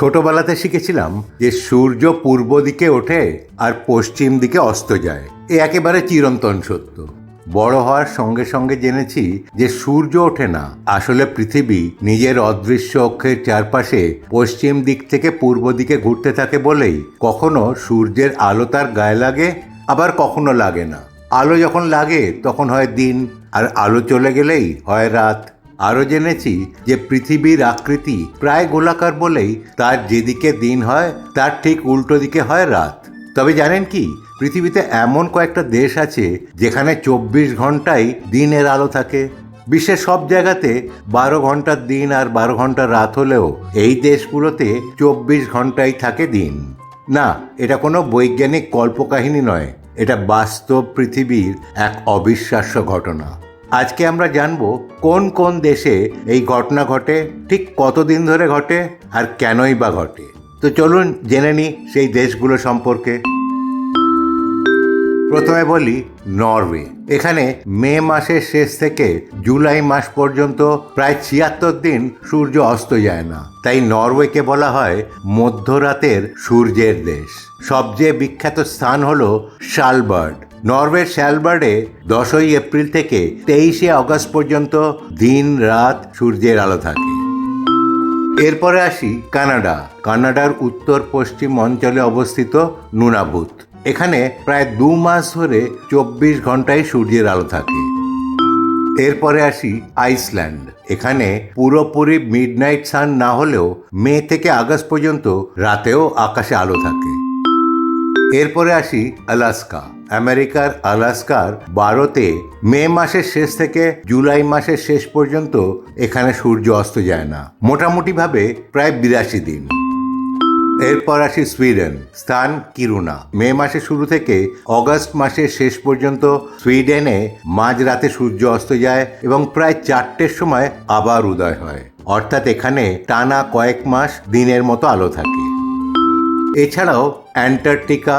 ছোটবেলাতে শিখেছিলাম যে সূর্য পূর্ব দিকে ওঠে আর পশ্চিম দিকে অস্ত যায়। এ একেবারে চিরন্তন সত্য। বড় হওয়ার সঙ্গে সঙ্গে জেনেছি যে সূর্য ওঠে না। আসলে পৃথিবী নিজের অদৃশ্য অক্ষের চারপাশে পশ্চিম দিক থেকে পূর্ব দিকে ঘুরতে থাকে বলেই কখনো সূর্যের আলো তার গায়ে লাগে, আবার কখনো লাগে না। আলো যখন লাগে, তখন হয় দিন, আর আলো চলে গেলেই হয় রাত। আরও জেনেছি যে পৃথিবীর আকৃতি প্রায় গোলাকার বলেই তার যেদিকে দিন হয়, তার ঠিক উল্টো দিকে হয় রাত। তবে জানেন কি, পৃথিবীতে এমন কয়েকটা দেশ আছে যেখানে চব্বিশ ঘন্টাই দিনের আলো থাকে। বিশ্বের সব জায়গাতে বারো ঘণ্টার দিন আর বারো ঘণ্টার রাত হলেও এই দেশগুলোতে চব্বিশ ঘন্টাই থাকে দিন। না, এটা কোনো বৈজ্ঞানিক কল্পকাহিনী নয়। এটা বাস্তব পৃথিবীর এক অবিশ্বাস্য ঘটনা। আজকে আমরা জানব কোন কোন দেশে এই ঘটনা ঘটে, ঠিক কতদিন ধরে ঘটে আর কেনই বা ঘটে। তো চলুন জেনে নিই সেই দেশগুলো সম্পর্কে। প্রথমে বলি নরওয়ে। এখানে মে মাসের শেষ থেকে জুলাই মাস পর্যন্ত প্রায় ছিয়াত্তর দিন সূর্য অস্ত যায় না। তাই নরওয়েকে বলা হয় মধ্যরাতের সূর্যের দেশ। সবচেয়ে বিখ্যাত স্থান হল শালবার্ড। নরওয়ের শ্যালবার্ডে দশই এপ্রিল থেকে তেইশে আগস্ট পর্যন্ত দিন রাত সূর্যের আলো থাকে। এরপরে আসি কানাডা। কানাডার উত্তর পশ্চিম অঞ্চলে অবস্থিত নুনাবুত। এখানে প্রায় দু মাস ধরে চব্বিশ ঘন্টায় সূর্যের আলো থাকে। এরপরে আসি আইসল্যান্ড। এখানে পুরোপুরি মিডনাইট সান না হলেও মে থেকে আগস্ট পর্যন্ত রাতেও আকাশে আলো থাকে। এরপরে আসি আলাস্কা। আমেরিকার আলাস্কার বারোতে মে মাসের শেষ থেকে জুলাই মাসের শেষ পর্যন্ত এখানে সূর্য অস্ত যায় না। মোটামুটিভাবে প্রায় বিরাশি দিন। এরপর আসি সুইডেন, স্থান কিরুনা। মে মাসের শুরু থেকে অগস্ট মাসের শেষ পর্যন্ত সুইডেনে মাঝরাতে সূর্য অস্ত যায় এবং প্রায় চারটের সময় আবার উদয় হয়। অর্থাৎ এখানে টানা কয়েক মাস দিনের মতো আলো থাকে। এছাড়াও অ্যান্টার্কটিকা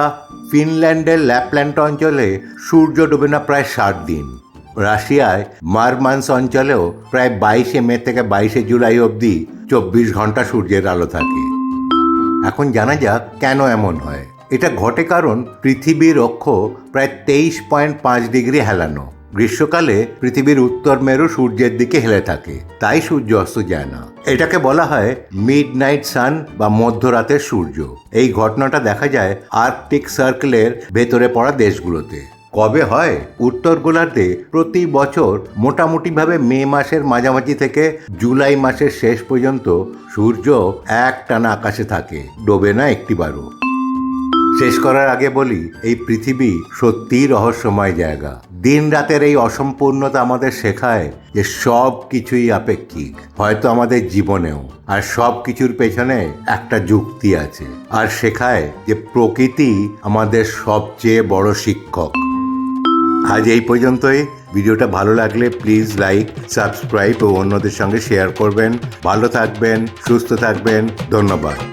ফিনল্যান্ডের ল্যাপল্যান্ড অঞ্চলে সূর্য ডোবে না প্রায় ষাট দিন। রাশিয়ায় মারমান্স অঞ্চলেও প্রায় বাইশে মে থেকে বাইশে জুলাই অবধি চব্বিশ ঘণ্টা সূর্যের আলো থাকে। এখন জানা যাক কেন এমন হয়। এটা ঘটে কারণ পৃথিবীর অক্ষ প্রায় তেইশ পয়েন্ট পাঁচ ডিগ্রি হেলানো। গ্রীষ্মকালে পৃথিবীর উত্তর মেরু সূর্যের দিকে হেলে থাকে, তাই সূর্য অস্ত যায় না। এটাকে বলা হয় মিড নাইট সান বা মধ্যরাতের সূর্য। এই ঘটনাটা দেখা যায় আর্কটিক সার্কেলের ভেতরে পড়া দেশগুলোতে। কবে হয়? উত্তর গোলার্ধে প্রতি বছর মোটামুটিভাবে মে মাসের মাঝামাঝি থেকে জুলাই মাসের শেষ পর্যন্ত সূর্য এক টানা আকাশে থাকে, ডোবে না একটিবারও। শেষ করার আগে বলি, এই পৃথিবী সত্যিই রহস্যময় জায়গা। দিন রাতের এই অসম্পূর্ণতা আমাদের শেখায় যে সব কিছুই আপেক্ষিক, হয়তো আমাদের জীবনেও, আর সব কিছুর পেছনে একটা যুক্তি আছে, আর শেখায় যে প্রকৃতি আমাদের সবচেয়ে বড় শিক্ষক। আজ এই পর্যন্তই। ভিডিওটা ভালো লাগলে প্লিজ লাইক, সাবস্ক্রাইব ও অন্যদের সঙ্গে শেয়ার করবেন। ভালো থাকবেন, সুস্থ থাকবেন। ধন্যবাদ।